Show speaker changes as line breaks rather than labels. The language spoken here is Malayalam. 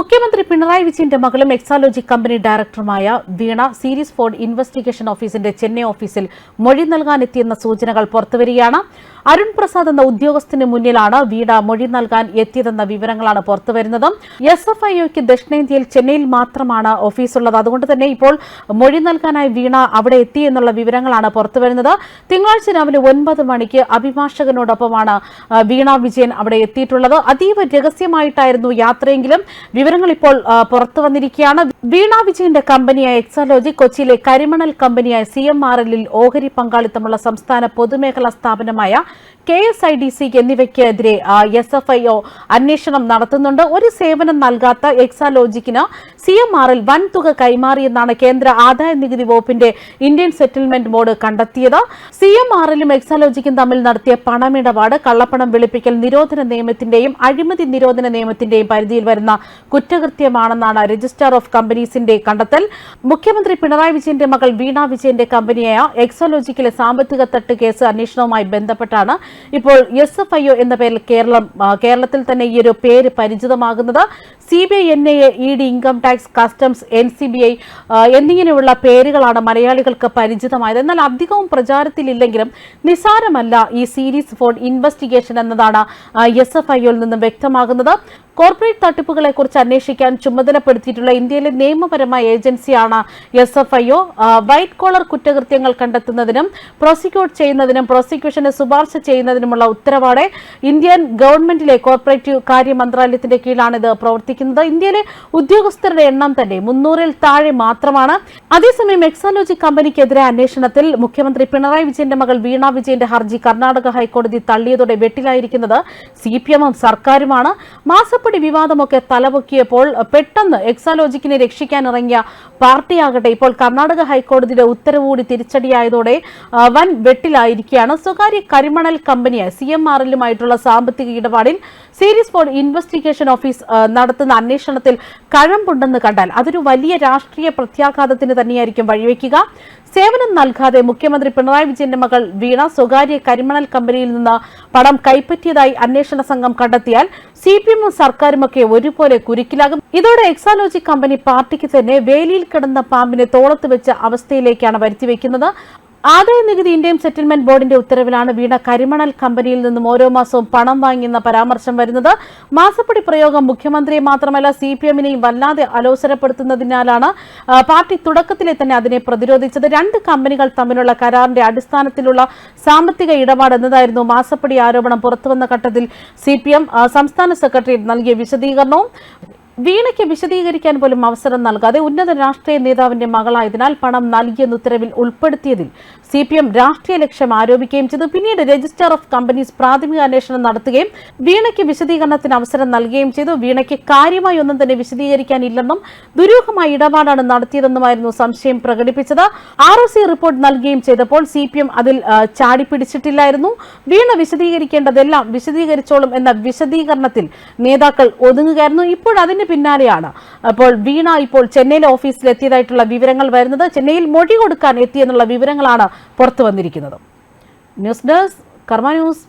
മുഖ്യമന്ത്രി പിണറായി വിജയന്റെ മകളും എക്സാലോജി കമ്പനി ഡയറക്ടറുമായ വീണ സീരീസ് ഫോർഡ് ഇൻവെസ്റ്റിഗേഷൻ ഓഫീസിന്റെ ചെന്നൈ ഓഫീസിൽ മൊഴി നൽകാനെത്തിയെന്ന സൂചനകൾ പുറത്തുവരികയാണ്. അരുൺ പ്രസാദ് എന്ന ഉദ്യോഗസ്ഥന് മുന്നിലാണ് വീണ മൊഴി നൽകാൻ എത്തിയതെന്ന വിവരങ്ങളാണ് പുറത്തുവരുന്നത്. എസ് എഫ് ഐഒക്ക് ദക്ഷിണേന്ത്യയിൽ ചെന്നൈയിൽ മാത്രമാണ് ഓഫീസുള്ളത്. അതുകൊണ്ട് തന്നെ ഇപ്പോൾ മൊഴി നൽകാനായി വീണ അവിടെ എത്തി എന്നുള്ള വിവരങ്ങളാണ് പുറത്തുവരുന്നത്. തിങ്കളാഴ്ച രാവിലെ ഒൻപത് മണിക്ക് അഭിഭാഷകനോടൊപ്പമാണ് വീണ വിജയൻ അവിടെ എത്തിയിട്ടുള്ളത്. അതീവ രഹസ്യമായിട്ടായിരുന്നു യാത്രയെങ്കിലും വിവരങ്ങൾ ഇപ്പോൾ പുറത്തു വന്നിരിക്കുകയാണ്. വീണ വിജയന്റെ കമ്പനിയായ എക്സാലോജി കൊച്ചിയിലെ കരിമണൽ കമ്പനിയായ സി എം ആർ എല്ലിൽ ഓഹരി പങ്കാളിത്തമുള്ള സംസ്ഥാന പൊതുമേഖലാ സ്ഥാപനമായ K S I D C എന്നിവയ്ക്കെതിരെ S F I O അന്വേഷണം നടത്തുന്നുണ്ട്. ഒരു സേവനം നൽകാത്ത എക്സാലോജിക്കിന് സി എം ആർ എൽ വൻ തുക കൈമാറിയെന്നാണ് കേന്ദ്ര ആദായ നികുതി വകുപ്പിന്റെ ഇന്ത്യൻ സെറ്റിൽമെന്റ് ബോർഡ് കണ്ടെത്തിയത്. സി എം എല്ലും എക്സാലോജിക്കും തമ്മിൽ നടത്തിയ പണമിടപാട് കള്ളപ്പണം വെളുപ്പിക്കൽ നിരോധന നിയമത്തിന്റെയും അഴിമതി നിരോധന നിയമത്തിന്റെയും പരിധിയിൽ വരുന്ന കുറ്റകൃത്യമാണെന്നാണ് രജിസ്ട്രാർ ഓഫ് കമ്പനീസിന്റെ കണ്ടെത്തൽ. മുഖ്യമന്ത്രി പിണറായി വിജയന്റെ മകൾ വീണ വിജയന്റെ കമ്പനിയായ എക്സോലോജിക്കിലെ സാമ്പത്തിക തട്ട് കേസ് അന്വേഷണവുമായി ബന്ധപ്പെട്ടാണ് ഇപ്പോൾ എസ് എഫ് ഐ ഒ എന്ന പേരിൽ കേരളം കേരളത്തിൽ തന്നെ ഈ ഒരു പേര് പരിചിതമാകുന്നത്. C B I N I A E D income tax customs N C B I എന്നിങ്ങനെയുള്ള പേരുകളാണ് മലയാളികൾക്ക് പരിചിതമായത്. എന്നാൽ അധികവും പ്രചാരത്തിലില്ലെങ്കിലും നിസാരമല്ല ഈ സീരീസ് ഫോർ ഇൻവെസ്റ്റിഗേഷൻ എന്നതാണ് എസ് എഫ് ഐയിൽ നിന്നും വ്യക്തമാകുന്നത്. കോർപ്പറേറ്റ് തട്ടിപ്പുകളെ കുറിച്ച് അന്വേഷിക്കാൻ ചുമതലപ്പെടുത്തിയിട്ടുള്ള ഇന്ത്യയിലെ നിയമപരമായ ഏജൻസിയാണ് S F I O white collar കുറ്റകൃത്യങ്ങൾ കണ്ടെത്തുന്നതിനും പ്രോസിക്യൂട്ട് ചെയ്യുന്നതിനും പ്രോസിക്യൂഷന് ശുപാർശ ചെയ്യുന്നതിനുമുള്ള ഉത്തരവാടെ ഇന്ത്യൻ ഗവൺമെന്റിലെ കോർപ്പറേറ്റീവ് കാര്യ മന്ത്രാലയത്തിന്റെ കീഴിലാണ് ഇത് പ്രവർത്തിക്കുന്നത്. ഇന്ത്യയിലെ ഉദ്യോഗസ്ഥരുടെ എണ്ണം തന്നെ മുന്നൂറിൽ താഴെ മാത്രമാണ്. അതേസമയം എക്സാലോജി കമ്പനിക്കെതിരെ അന്വേഷണത്തിൽ മുഖ്യമന്ത്രി പിണറായി വിജയന്റെ മകൾ വീണ വിജയന്റെ ഹർജി കർണാടക ഹൈക്കോടതി തള്ളിയതോടെ വെട്ടിലായിരിക്കുന്നത് സി പി എമ്മും സർക്കാരുമാണ്. മാസപ്പടി വിവാദമൊക്കെ തലപൊക്കിയപ്പോൾ പെട്ടെന്ന് എക്സാലോജിക്കിനെ രക്ഷിക്കാൻ രക്ഷിക്കാനിറങ്ങിയ പാർട്ടിയാകട്ടെ ഇപ്പോൾ കർണാടക ഹൈക്കോടതിയുടെ ഉത്തരവ് കൂടി തിരിച്ചടിയായതോടെ വൻ വെട്ടിലായിരിക്കുകയാണ്. സ്വകാര്യ കരിമണൽ കമ്പനിയായ സി എം ആർ എല്ലുമായിട്ടുള്ള സാമ്പത്തിക ഇടപാടിൽ സീരീസ് ഫോർ ഇൻവെസ്റ്റിഗേഷൻ ഓഫീസ് നടത്തുന്ന അന്വേഷണത്തിൽ കഴമ്പുണ്ടെന്ന് കണ്ടാൽ അതൊരു വലിയ രാഷ്ട്രീയ പ്രത്യാഘാതത്തിന് തന്നെയായിരിക്കും വഴിവെക്കുക. സേവനം നൽകാതെ മുഖ്യമന്ത്രി പിണറായി വിജയന്റെ മകൾ വീണ സ്വകാര്യ കരിമണൽ കമ്പനിയിൽ നിന്ന് പണം കൈപ്പറ്റിയതായി അന്വേഷണ സംഘം കണ്ടെത്തിയാൽ സി പി എമ്മും സർക്കാരുമൊക്കെ ഒരുപോലെ കുരുക്കിലാകും. ഇതോടെ എക്സാലോജി കമ്പനി പാർട്ടിക്ക് തന്നെ വേലിയിൽ കിടന്ന പാമ്പിനെ തോളത്ത് വെച്ച അവസ്ഥയിലേക്കാണ് വരുത്തിവെക്കുന്നത്. ആദായ നികുതി ഇന്ത്യൻ സെറ്റിൽമെന്റ് ബോർഡിന്റെ ഉത്തരവിലാണ് വീണ കരിമണൽ കമ്പനിയിൽ നിന്നും ഓരോ മാസവും പണം വാങ്ങിയെന്ന പരാമർശം വരുന്നത്. മാസപ്പടി പ്രയോഗം മുഖ്യമന്ത്രിയെ മാത്രമല്ല സി പി എമ്മിനെയും വല്ലാതെ അലോസരപ്പെടുത്തുന്നതിനാലാണ് പാർട്ടി തുടക്കത്തിലെ തന്നെ അതിനെ പ്രതിരോധിച്ചത്. രണ്ട് കമ്പനികൾ തമ്മിലുള്ള കരാറിന്റെ അടിസ്ഥാനത്തിലുള്ള സാമ്പത്തിക ഇടപാട് എന്നതായിരുന്നു മാസപ്പടി ആരോപണം പുറത്തുവന്ന ഘട്ടത്തിൽ സി സംസ്ഥാന സെക്രട്ടറി നൽകിയ വിശദീകരണവും. വീണയ്ക്ക് വിശദീകരിക്കാൻ പോലും അവസരം നൽകാതെ ഉന്നത രാഷ്ട്രീയ നേതാവിന്റെ മകളായതിനാൽ പണം നൽകിയെന്ന ഉത്തരവിൽ ഉൾപ്പെടുത്തിയതിൽ സി പി എം രാഷ്ട്രീയ ലക്ഷ്യം ആരോപിക്കുകയും ചെയ്തു. പിന്നീട് രജിസ്ട്രാർ ഓഫ് കമ്പനീസ് പ്രാഥമിക അന്വേഷണം നടത്തുകയും വീണയ്ക്ക് വിശദീകരണത്തിന് അവസരം നൽകുകയും ചെയ്തു. വീണയ്ക്ക് കാര്യമായി ഒന്നും തന്നെ വിശദീകരിക്കാനില്ലെന്നും ദുരൂഹമായ ഇടപാടാണ് നടത്തിയതെന്നുമായിരുന്നു സംശയം പ്രകടിപ്പിച്ചത്. ആർ ഒ സി റിപ്പോർട്ട് നൽകുകയും ചെയ്തപ്പോൾ സി പി എം അതിൽ ചാടിപ്പിടിച്ചിട്ടില്ലായിരുന്നു. ചാടി പിടിച്ചിട്ടില്ലായിരുന്നു വീണ വിശദീകരിക്കേണ്ടതെല്ലാം വിശദീകരിച്ചോളും എന്ന വിശദീകരണത്തിൽ നേതാക്കൾ ഒതുങ്ങുകയായിരുന്നു. ഇപ്പോൾ പിന്നാലെയാണ്. അപ്പോൾ വീണ ഇപ്പോൾ ചെന്നൈയിലെ ഓഫീസിൽ എത്തിയതായിട്ടുള്ള വിവരങ്ങൾ വരുന്നത് ചെന്നൈയിൽ മൊഴി കൊടുക്കാൻ എത്തിയെന്നുള്ള വിവരങ്ങളാണ് പുറത്തു വന്നിരിക്കുന്നത്. News desk Karma news.